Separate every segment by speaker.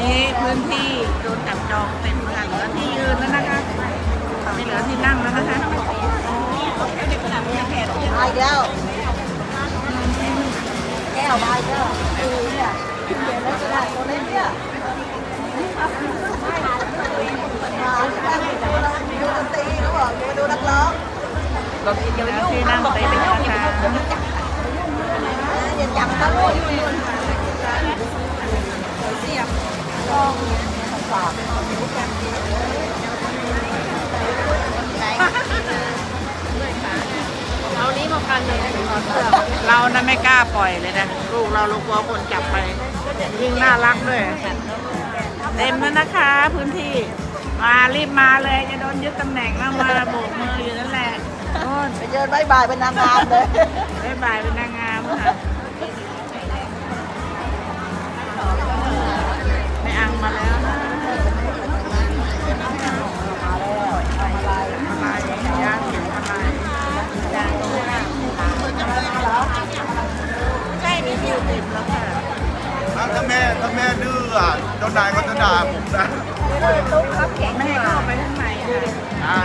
Speaker 1: นี้พื้นที่โดนจับจองเต็มค่ะเหลือที่ยืนแล้วนะคะไม่เหลือที่นั่งแล้วนะคะ
Speaker 2: มาอีกแล้วแก้วมาอีกแล้วดูเนี่ยเดี๋ยวแล้วจะได้ตัวเล่นเนี่ยมาตั้งดูดูดนตรีเขาบอกดูดูนักร้อง
Speaker 1: เดี๋ยวที่นั่งเต็มแล้วนะคะ
Speaker 2: อย่าจับตะลุยเสียบกล้งฝาก เอานี้มากันเลยขอเสื้อ
Speaker 1: เรานะไม่กล้าปล่อยเลยนะ ลูกเราลูกกลัวคนจับไป ยิ่งน่ารักด้วย เต็มแล้วนะคะ พื้นที่ มารีบมาเลยจะโดนยึดตำแหน่งแล้วมาโบกมืออยู่นั่นแหละโน่น
Speaker 2: ไปเยินบายบายเป็นนางงามเลย
Speaker 1: บ๊ายบายเป็นนางงามค่ะ
Speaker 3: ถ้าแม่ดื้ออะเจ้านายก็จะด่าผมนะ
Speaker 1: ไม่ให้เข้าไปข้างในค่ะ
Speaker 3: อ่า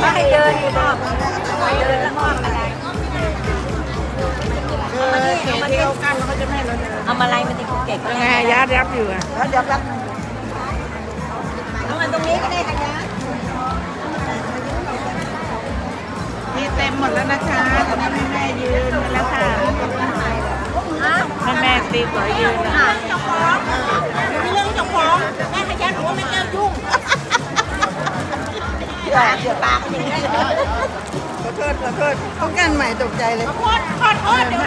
Speaker 2: ไม่ให้เดินอยู่บอกไม่เดินแล้วมองอะไร
Speaker 1: เออเขตที่เขากั้นเขาจะไม่ให้เราเดิน
Speaker 2: เอามาอะไรมาติดเก็บก็
Speaker 1: ยังไงยัดยับอยู่อะ
Speaker 2: แล้วเดี๋ยวแป๊บ
Speaker 1: หมดแล้วนะคะตอนนี้แม่แม่ยืนกันแล้วค่ะแม่แม่ตีตัวยืนแล้ว
Speaker 2: เจ้าของมีเรื่องเจ้าของแม่ขยันหนูว่าไม่แก้วยุ่งเดี๋ยวเดี๋ยวปากมันอย่างนี้
Speaker 1: ขอโทษขอโทษต้องการใหม่ตกใจเลย
Speaker 2: ขอโทษขอโทษเดี๋ยว